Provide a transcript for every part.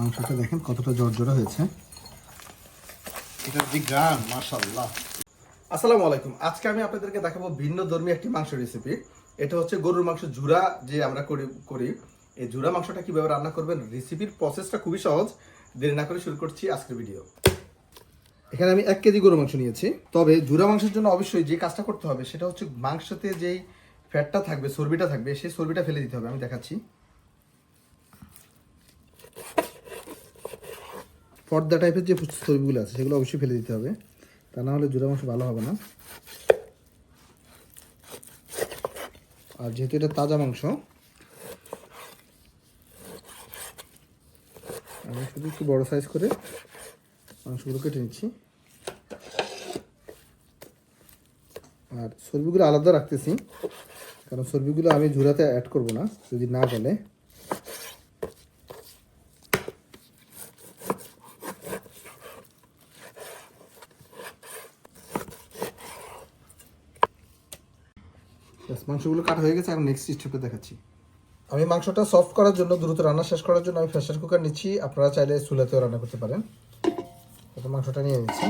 মাংসটা দেখেন কতটা জর্জরা হয়েছে। এটার যে গান মাশাল্লাহ আসসালামু আলাইকুম। আজকে আমি আপনাদেরকে দেখাবো ভিন্ন ধর্মী একটি মাংস রেসিপি এটা হচ্ছে গরুর মাংস ঝুরা যে আমরা করি করি। এই ঝুরা মাংসটা কীভাবে রান্না করবেন রেসিপির প্রসেসটা খুবই সহজ। দেরি না করে শুরু করছি আজকের ভিডিও এখানে আমি এক কেজি গরু মাংস নিয়েছি। তবে ঝুরা মাংসের জন্য অবশ্যই যে কাজটা করতে হবে সেটা হচ্ছে মাংসতে যেই ফ্যাটটা থাকবে চর্বিটা থাকবে সেই চর্বিটা ফেলে দিতে হবে। আমি দেখাচ্ছি। পর্দা টাইপের যে চর্বিগুলো আছে, সেগুলো অবশ্যই ফেলে দিতে হবে। তা না হলে জোড়া মাংস ভালো হবে না। আর যেহেতু এটা তাজা মাংস, আমি শুধু একটু বড় সাইজ করে মাংসগুলো কেটে নিচ্ছি। আর চর্বিগুলো আলাদা রাখতেছি, কারণ চর্বিগুলো আমি ঝুরাতে অ্যাড করব না, যদি না গেলে। মাংসগুলো কাটা হয়ে গেছে, এখন নেক্সট স্টেপে দেখাচ্ছি। আমি মাংসটা সফট করার জন্য, দ্রুত রান্না শেষ করার জন্য আমি প্রেসার কুকার নিচ্ছি। আপনারা চাইলে চুলাতেও রান্না করতে পারেন। তো মাংসটা নিয়ে নিচ্ছি।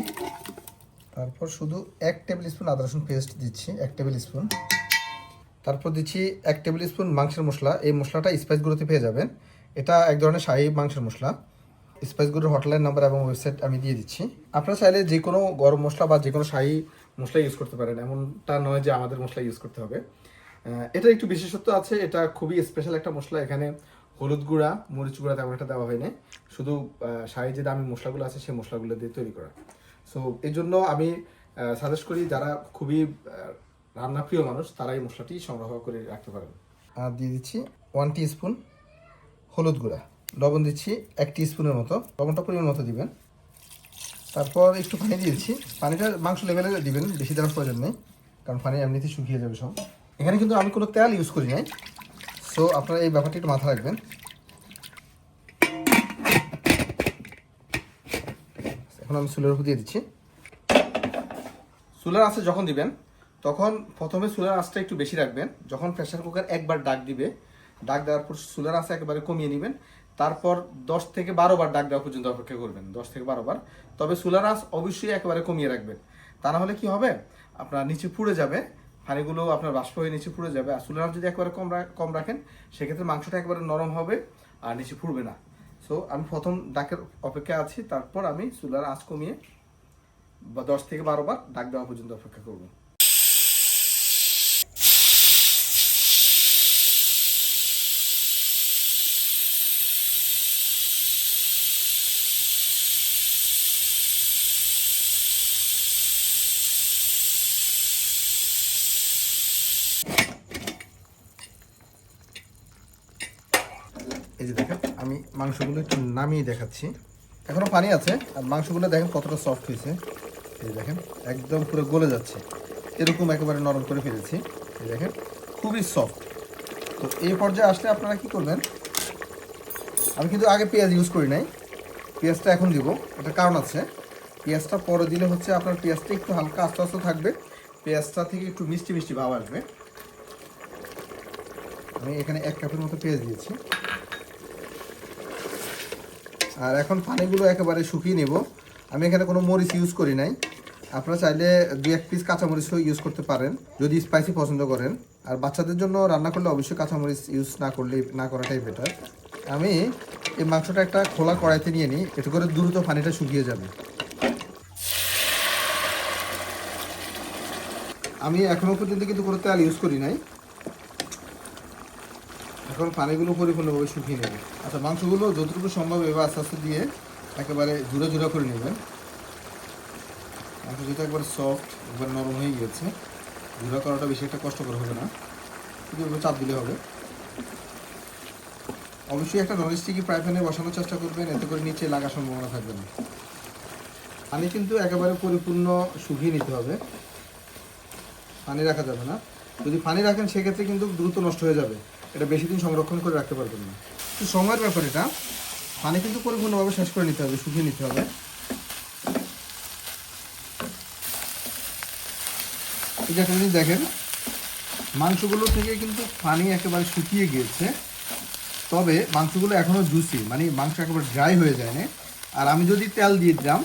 তারপর শুধু এক টেবিল স্পুন আদা রসুন পেস্ট দিচ্ছি, এক টেবিল স্পুন তারপর দিচ্ছি এক টেবিল স্পুন মাংসের মশলা। এই মশলাটা স্পাইসগুলোতে পেয়ে যাবেন। এটা এক ধরনের শাহী মাংসের মশলা। স্পাইসগুলোর হটলাইন নাম্বার এবং ওয়েবসাইট আমি দিয়ে দিচ্ছি। আপনারা চাইলে যে কোনো গরম মশলা বা যে কোনো শাহী মশলা ইউজ করতে পারেন। এমনটা নয় যে আমাদের মশলা ইউজ করতে হবে। এটা একটু বিশেষত্ব আছে এটা খুবই স্পেশাল একটা মশলা। এখানে হলুদ গুঁড়া মরিচ গুঁড়া তেমন একটা দেওয়া হয়নি। শুধু আহ, যে দামি মশলাগুলো আছে সেই মশলাগুলো দিয়ে তৈরি করা। সো এই জন্য আমি সাজেস্ট করি যারা খুবই আহ, রান্না প্রিয় মানুষ তারা এই মশলাটি সংগ্রহ করে রাখতে পারেন। আর দিয়ে দিচ্ছি ওয়ান টি স্পুন হলুদ গুঁড়া। লবণ দিচ্ছি এক স্পুনের মতো। লবণটা পরিমাণ মতো দিবেন। তারপর একটু পানি দিয়েছি। পানিটা মাংস লেভেলে দিবেন, বেশি দেওয়ার প্রয়োজন নেই, কারণ পানি এমনিতে শুকিয়ে যাবে সব। এখানে কিন্তু আমি কোনো তেল ইউজ করি নাই। সো আপনারা এই ব্যাপারটা একটু মাথা রাখবেন। এখন আমি চুলের উপর দিয়ে দিচ্ছি। চুলার আঁচে যখন দিবেন, তখন প্রথমে চুলার আঁচটা একটু বেশি রাখবেন। যখন প্রেশার কুকার একবার ডাক দিবে ডাক দেওয়ার পর চুলার আঁচে একেবারে কমিয়ে নেবেন। তারপর দশ থেকে বারো বার ডাক দেওয়া পর্যন্ত অপেক্ষা করবেন, দশ থেকে বারো বার। তবে চুলার আঁচ অবশ্যই একেবারে কমিয়ে রাখবেন। তা না হলে কি হবে? আপনার নিচে পুড়ে যাবে, পানিগুলো আপনার বাষ্প হয়ে নিচে পুড়ে যাবে। আর চুলার আঁচ যদি একেবারে কম কম রাখেন, সেক্ষেত্রে মাংসটা একেবারে নরম হবে আর নিচে পুড়বে না। সো আমি প্রথম ডাকের অপেক্ষা আছি, তারপর আমি চুলার আঁচ কমিয়ে বা দশ থেকে বারো বার ডাক দেওয়া পর্যন্ত অপেক্ষা করব এই যে দেখেন আমি মাংসগুলো একটু নামিয়ে দেখাচ্ছি। এখনও পানি আছে, আর মাংসগুলো দেখেন কতটা সফট হয়েছে। এই দেখেন, একদম পুরো গলে যাচ্ছে। এরকম একেবারে নরম করে ফেলেছি। এই দেখেন, খুবই সফট তো এই পর্যায়ে আসলে আপনারা কি করবেন, আমি কিন্তু আগে পেঁয়াজ ইউজ করি নাই। পেঁয়াজটা এখন দিব এটা কারণ আছে। পেঁয়াজটা পরে দিলে হচ্ছে আপনার পেঁয়াজটা একটু হালকা আস্তে আস্তে থাকবে। পেঁয়াজটা থেকে একটু মিষ্টি মিষ্টি ভাব আসবে। আমি এখানে এক কাপের মতো পেঁয়াজ দিয়েছি। আর এখন পানিগুলো একেবারে শুকিয়ে নেব। আমি এখানে কোনো মরিচ ইউজ করি নাই। আপনারা চাইলে দু এক পিস কাঁচামরিচও ইউজ করতে পারেন, যদি স্পাইসি পছন্দ করেন। আর বাচ্চাদের জন্য রান্না করলে অবশ্যই কাঁচামরিচ ইউজ না করলে না করাটাই বেটার আমি এই মাংসটা একটা খোলা কড়াইতে নিয়ে নিই, এতে করে দ্রুত পানিটা শুকিয়ে যাবে। আমি এখনও পর্যন্ত কিন্তু কোনো তেল ইউজ করি নাই। এখন পানিগুলো পরিপূর্ণভাবে শুকিয়ে নেবে। আচ্ছা মাংসগুলো যতটুকু সম্ভব এবার আস্তে আস্তে দিয়ে একেবারে জুড়ে জুড়ে করে নেবেন। মাংস যেহেতু একবার সফট একবার নরম হয়ে গিয়েছে, জুড়া করাটা বেশি একটা কষ্টকর হবে না। এবার চাপ দিলে হবে। অবশ্যই একটা নন স্টিকি ফ্রাই বসানোর চেষ্টা করবেন, এতে করে নিচে লাগার সম্ভাবনা থাকবে না। পানি কিন্তু একেবারে পরিপূর্ণ শুকিয়ে নিতে হবে। পানি রাখা যাবে না। যদি পানি রাখেন, সেক্ষেত্রে কিন্তু দ্রুত নষ্ট হয়ে যাবে। এটা বেশি দিন সংরক্ষণ করে রাখতে পারবেন না। তো সময়ের ব্যাপার এটা। পানি কিন্তু পরিপূর্ণভাবে শেষ করে নিতে হবে, শুকিয়ে নিতে হবে। একটা জিনিস দেখেন, মাংসগুলো থেকে কিন্তু পানি একেবারে শুকিয়ে গিয়েছে। তবে মাংসগুলো এখনও জুসি মানে মাংস একেবারে ড্রাই হয়ে যায় না আর আমি যদি তেল দিয়ে দিতাম,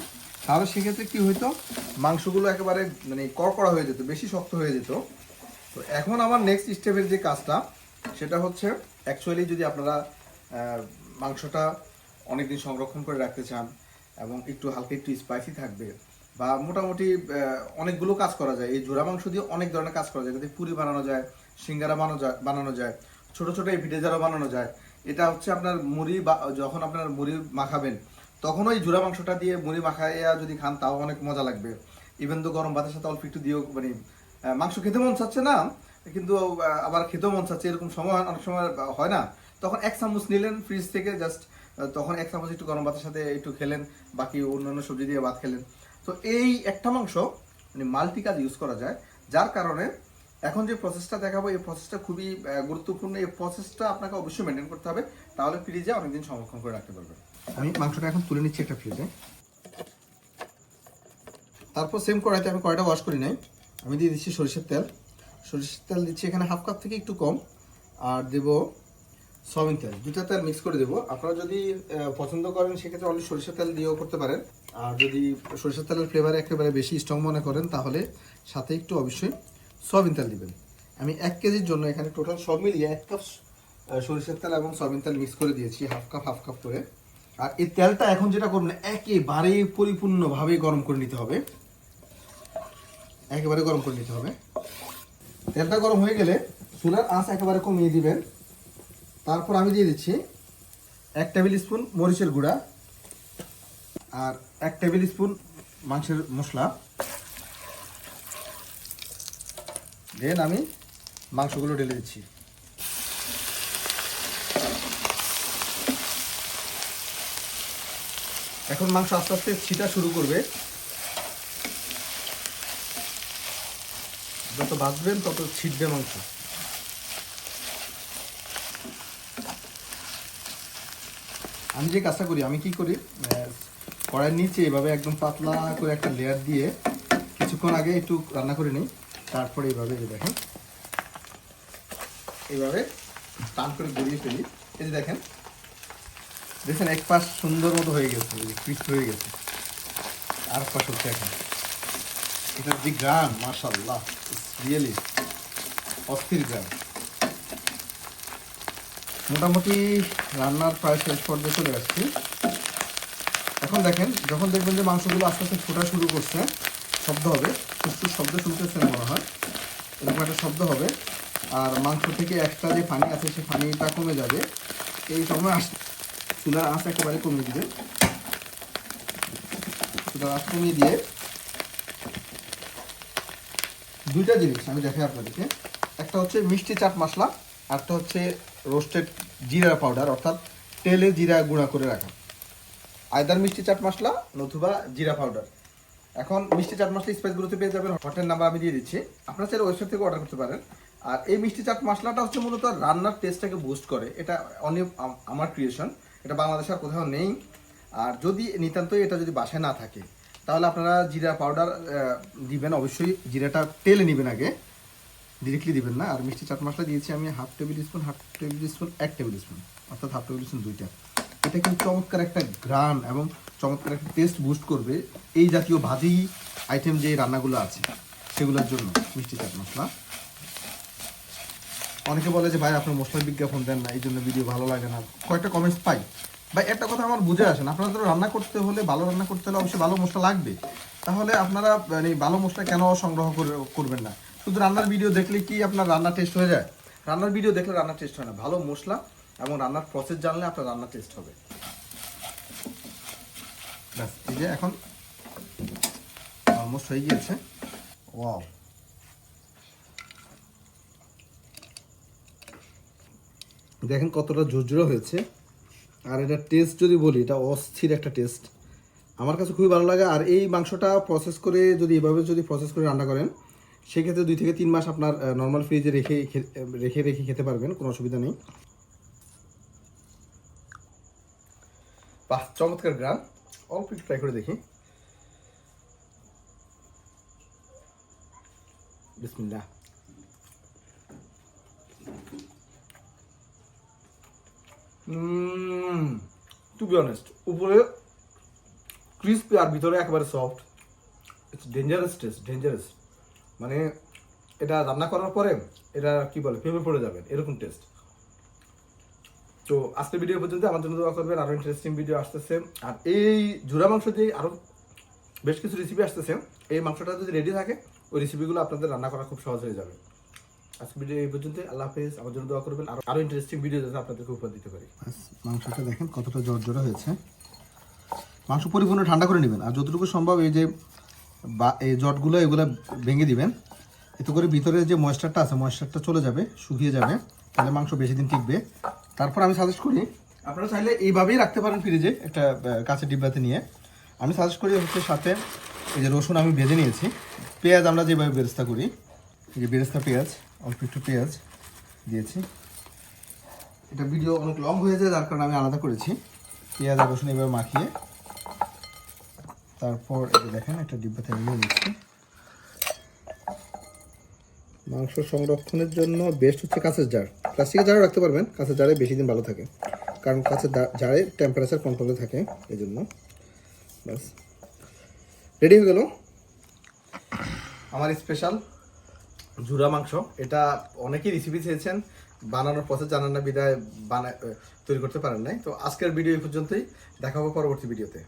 তাহলে সেক্ষেত্রে কি হইতো? মাংসগুলো একেবারে মানে কড়কড়া হয়ে যেত, বেশি শক্ত হয়ে যেত। তো এখন আমার নেক্সট স্টেপের যে কাজটা সেটা হচ্ছে অ্যাকচুয়ালি যদি আপনারা মাংসটা অনেকদিন সংরক্ষণ করে রাখতে চান এবং একটু হালকা একটু স্পাইসি থাকবে বা মোটামুটি অনেকগুলো কাজ করা যায়। এই জোড়া মাংস দিয়ে অনেক ধরনের কাজ করা যায়। যদি পুরি বানানো যায়, সিঙ্গারা বানানো যায় বানানো যায়, ছোট ছোট এই পিঠেজারও বানানো যায়। এটা হচ্ছে আপনার মুড়ি বা, যখন আপনার মুড়ি মাখাবেন, তখন ওই জোড়া মাংসটা দিয়ে মুড়ি মাখাইয়া যদি খান, তাও অনেক মজা লাগবে। ইভেন তো গরম ভাতের সাথে অল্প একটু দিয়েও মানে মাংস খেতে মন চাচ্ছে না কিন্তু আবার খেতেও মন চাচ্ছে, এরকম সময় অনেক সময় হয় না। তখন এক চামচ নিলেন ফ্রিজ থেকে জাস্ট তখন এক চামচ একটু গরম ভাতের সাথে একটু খেলেন, বাকি অন্যান্য সবজি দিয়ে ভাত খেলেন। তো এই একটা মাংস মানে মাল্টি কাজ ইউজ করা যায়, যার কারণে এখন যে প্রসেসটা দেখাবো, এই প্রসেসটা খুবই গুরুত্বপূর্ণ। এই প্রসেসটা আপনাকে অবশ্যই মেনটেন করতে হবে, তাহলে ফ্রিজে অনেকদিন সংরক্ষণ করে রাখতে পারবেন। আমি মাংসটা এখন তুলে নিচ্ছি একটা ফ্রিজে তারপর সেম কড়াইতে আমি কড়াইটা ওয়াশ করি নাই। আমি দিয়ে দিচ্ছি সরিষার তেল। সরিষার তেল দিচ্ছি, এখানে হাফ কাপ থেকে একটু কম। আর দেব সয়াবিন তেল দুটা তেল মিক্স করে দেবো। আপনারা যদি পছন্দ করেন, সেক্ষেত্রে অনেক সরিষার তেল দিয়েও করতে পারেন। আর যদি সরিষার তেলের ফ্লেভার একেবারে বেশি স্ট্রং মনে করেন, তাহলে সাথে একটু অবশ্যই সয়াবিন তেল দিবেন। আমি এক কেজির জন্য এখানে টোটাল সব মিলিয়ে এক কাপ সরিষার তেল এবং সয়াবিন তেল মিক্স করে দিয়েছি হাফ কাপ হাফ কাপ করে। আর এই তেলটা এখন যেটা করবেন, একেবারে পরিপূর্ণভাবে গরম করে নিতে হবে। একেবারে গরম করে নিতে হবে। তেলটা গরম হয়ে গেলে চুলার আঁচ একেবারে কমিয়ে দিবেন। তারপর আমি দিয়ে দিচ্ছি এক টেবিল স্পুন মরিচের গুঁড়া আর এক টেবিল স্পুন মাংসের মশলা। দেন আমি মাংসগুলো ঢেলে দিচ্ছি। এখন মাংস আস্তে আস্তে ছিটা শুরু করবে। যত বাঁচবেন, তত ছিটবে মাংস। আমি যে কাজটা করি, আমি কি করি কড়াইয়ের নিচে এভাবে একদম পাতলা করে একটা লেয়ার দিয়ে কিছুক্ষণ আগে একটু রান্না করে নিই, তারপরে এইভাবে দেখেন, এইভাবে টান করে গড়িয়ে ফেলি। এই যে দেখেন দেখছেন এক পাশ সুন্দর মতো হয়ে গেছে ক্রিস্প হয়ে গেছে। আর পাশ হচ্ছে এখন এটার যে গান মার্শাল্লাহ রিয়েলি অস্থির গান মোটামুটি রান্নার প্রায় শেষ পর্যায়ে চলে আসছি। এখন দেখেন, যখন দেখবেন যে মাংসগুলো আস্তে আস্তে ফোটা শুরু করছে, শব্দ হবে প্রচুর শব্দ শুনতেছেন মনে হয়, এরকম একটা শব্দ হবে, আর মাংস থেকে একটা যে পানি আছে সেই পানিটা কমে যাবে, এই সময় আস চুলার আঁচ একেবারে কমিয়ে দিবে। চুলার আঁচ কমিয়ে দিয়ে দুইটা জিনিস আমি দেখাই আপনাদেরকে। একটা হচ্ছে মিষ্টি চাট মশলা আরটা হচ্ছে রোস্টেড জিরা পাউডার অর্থাৎ তেলে জিরা গুঁড়া করে রাখা। আয়দার মিষ্টি চাট মশলা নতুবা জিরা পাউডার এখন মিষ্টি চাট মশলা স্পাইসগুলোতে পেয়ে যাবেন হোটেল নাম্বার আমি দিয়ে দিচ্ছি। আপনারা চাইলে ওয়েবসাইট থেকে অর্ডার করতে পারেন। আর এই মিষ্টি চাট মশলাটা হচ্ছে মূলত রান্নার টেস্টটাকে বুস্ট করে। এটা অনেক আমার ক্রিয়েশন এটা বাংলাদেশে আর কোথাও নেই। আর যদি নিতান্তই এটা যদি বাসায় না থাকে তাহলে আপনারা জিরা পাউডার দিবেন, অবশ্যই জিরাটা তেলে নেবেন আগে। ডিরেক্টলি দিবেন না। আর মিষ্টি চাট মশলা দিয়েছি আমি half table spoon half table spoon এক টেবিল স্পুন অর্থাৎ হাফ টেবিল স্পুন দুইটা। এটা কিন্তু চমৎকার একটা গ্রান এবং চমৎকার একটা টেস্ট বুস্ট করবে এই জাতীয় ভাজি আইটেম যে রান্নাগুলো আছে, সেগুলোর জন্য মিষ্টি চাট মশলা। অনেকে বলে যে, ভাই, আপনার মশলার বিজ্ঞাপন দেন না এই জন্য ভিডিও ভালো লাগে না। কয়েকটা কমেন্টস পাই। ভাই, একটা কথা আমার বুঝে আসেন আপনারা ধরো রান্না করতে হলে, ভালো রান্না করতে হলে অবশ্যই ভালো মশলা লাগবে। তাহলে আপনারা মানে ভালো মশলা কেন সংগ্রহ করে- করবেন না? শুধু রান্নার ভিডিও দেখলে কি আপনার রান্না টেস্ট হয়ে যায়? রান্নার ভিডিও দেখলে রান্নার টেস্ট হয় না। ভালো মশলা এবং রান্নার প্রসেস জানলে আপনার রান্না টেস্ট হবে। ব্যাস, এই যে এখন অলমোস্ট হয়ে গিয়েছে। ওয়াও দেখেন কতটা ঝুরঝুরে হয়েছে। আর এটা টেস্ট যদি বলি, এটা অস্থির একটা টেস্ট আমার কাছে খুবই ভালো লাগে, আর এই মাংসটা প্রসেস করে যদি এভাবে যদি প্রসেস করে রান্না করেন, সেক্ষেত্রে দুই থেকে তিন মাস আপনার নর্মাল ফ্রিজে রেখে রেখে রেখে খেতে পারবেন, কোনো অসুবিধা নেই। বাহ, চমৎকার গ্রাম। অল্প একটু ট্রাই করে দেখি। বিসমিল্লাহ। টু বি অনেস্ট উপরে ক্রিস্পি আর ভিতরে একেবারে soft it's dangerous taste dangerous মানে এটা রান্না করার পরে এটা কি বলে প্রেমে পড়ে যাবেন এরকম টেস্ট তো আজকের ভিডিও পর্যন্ত আমার জন্য দোয়া করবেন আরও ইন্টারেস্টিং ভিডিও আসতেছে। আর এই ঝুরা মাংস দিয়ে আরও বেশ কিছু রেসিপি আসতেছে। এই মাংসটা যদি রেডি থাকে, ওই রেসিপিগুলো আপনাদের রান্না করা খুব সহজ হয়ে যাবে। আজকের ভিডিও এই পর্যন্ত আল্লাহ হাফেজ, আমার জন্য দোয়া করবেন। আর আরও ইন্টারেস্টিং ভিডিও যাতে আপনাদেরকে উপহার দিতে পারি। মাংসটা দেখেন কতটা জর্জরা হয়েছে। মাংস পরিপূর্ণ ঠান্ডা করে নেবেন। আর যতটুকু সম্ভব এই যে বা এই জটগুলো, এগুলো ভেঙে দিবেন। এতে করে ভিতরে যে ময়েশ্চারটা আছে ময়েশ্চারটা চলে যাবে, শুকিয়ে যাবে। তাহলে মাংস বেশি দিন টিকবে। তারপর আমি সাজেস্ট করি, আপনারা চাইলে এইভাবেই রাখতে পারেন ফ্রিজে একটা কাঁচের ডিব্বাতে নিয়ে। আমি সাজেস্ট করি হচ্ছে সাথে এই যে রসুন আমি ভেজে নিয়েছি। পেঁয়াজ আমরা যেভাবে বেরেস্তা করি, এই যে বেরেস্তা পেঁয়াজ। অল্প একটু পেঁয়াজ দিয়েছি। এটা ভিডিও অনেক লং হয়ে যায়, যার কারণে আমি আলাদা করেছি। পেঁয়াজ আর রসুন এভাবে মাখিয়ে। তারপর এটা দেখেন, একটা ডিব্বাতে নিয়ে নিচ্ছি মাংস সংরক্ষণের জন্য বেস্ট হচ্ছে কাঁচের জার। প্লাস্টিকের জারও রাখতে পারবেন, কাঁচের জারে বেশি দিন ভালো থাকে। কারণ কাঁচের জারে টেম্পারেচার কন্ট্রোলে থাকে এই জন্য ব্যাস। রেডি হয়ে গেল? আমার স্পেশাল ঝুরা মাংস। এটা অনেকেই রেসিপি চেয়েছেন। বানানোর পথে জানান না, বিদায় বানায় তৈরি করতে পারেন নাই। তো আজকের ভিডিও এই পর্যন্তই। দেখাবো পরবর্তী ভিডিওতে